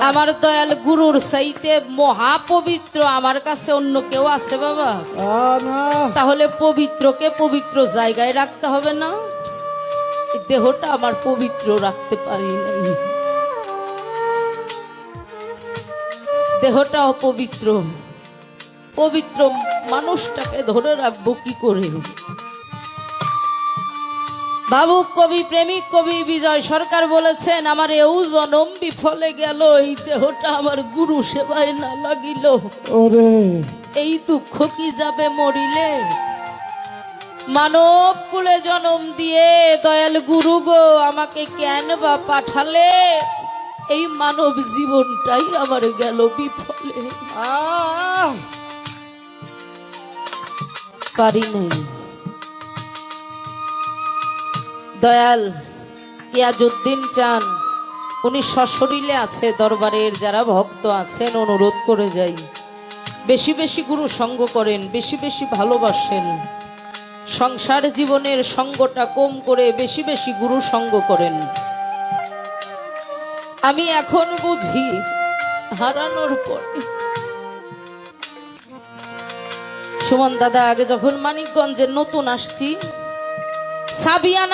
আমার দয়াল গুরুর সাইতে মহাপবিত্র আমার কাছে অন্য কেউ আছে বাবা? তাহলে পবিত্রকে পবিত্র জায়গায় রাখতে হবে না? দেহটা আমার পবিত্র রাখতে পারি নাই। দেহটা অপবিত্র। পবিত্র মানুষটাকে ধরে রাখব কি করে? ভাবুক কবি প্রেমিক কবি বিজয় সরকার বলেছেন আমার এও জনম বিফলে গেল এই দেহটা আমার গুরু সেবায় না লাগিল। ওরে। এই দুঃখ কি যাবে মরিলে? মানব কুলে জনম দিয়ে দয়াল গুরু গো আমাকে কেন বা পাঠালে? এই মানব জীবনটাই আমার গেল বিফলে। পারি নাই। দয়াল ইয়াজুদ্দিন চান, উনি সশরীলে আছে দরবারের, যারা ভক্ত আছেন, অনুরোধ করে যাই। বেশি বেশি গুরু সঙ্গ করেন, বেশি বেশি ভালোবাসেন। সংসার জীবনের সঙ্গটা কম করে বেশি বেশি গুরু সঙ্গ করেন। আমি এখন বুঝি হারানোর পরে। সুমন দাদা, আগে যখন মানিকগঞ্জে নতুন আসছি, সাবিয়ানা